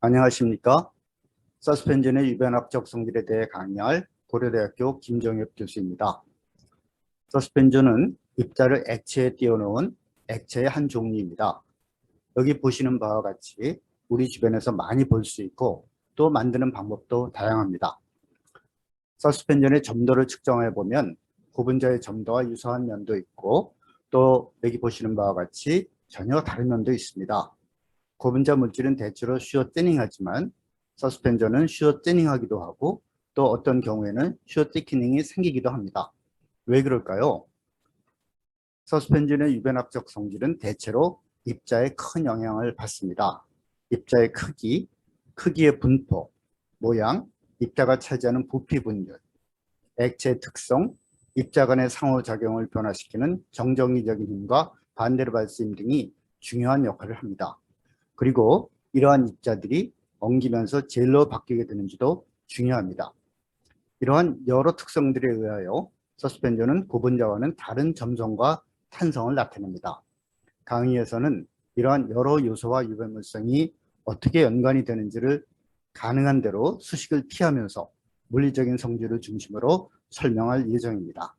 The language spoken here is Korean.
안녕하십니까. 서스펜전의 유변학적 성질에 대해 강의할 고려대학교 김정엽 교수입니다. 서스펜전은 입자를 액체에 띄워놓은 액체의 한 종류입니다. 여기 보시는 바와 같이 우리 주변에서 많이 볼 수 있고 또 만드는 방법도 다양합니다. 서스펜전의 점도를 측정해 보면 고분자의 점도와 유사한 면도 있고 또 여기 보시는 바와 같이 전혀 다른 면도 있습니다. 고분자 물질은 대체로 슈어 떼닝하지만 서스펜저는 슈어 떼닝하기도 하고 또 어떤 경우에는 슈어 티키닝이 생기기도 합니다. 왜 그럴까요? 서스펜전의 유변학적 성질은 대체로 입자에 큰 영향을 받습니다. 입자의 크기, 크기의 분포, 모양, 입자가 차지하는 부피 분율, 액체의 특성, 입자 간의 상호작용을 변화시키는 정정기적인 힘과 반대로 발수 힘 등이 중요한 역할을 합니다. 그리고 이러한 입자들이 엉기면서 젤로 바뀌게 되는지도 중요합니다. 이러한 여러 특성들에 의하여 서스펜저는 고분자와는 다른 점성과 탄성을 나타냅니다. 강의에서는 이러한 여러 요소와 유변물성이 어떻게 연관이 되는지를 가능한 대로 수식을 피하면서 물리적인 성질을 중심으로 설명할 예정입니다.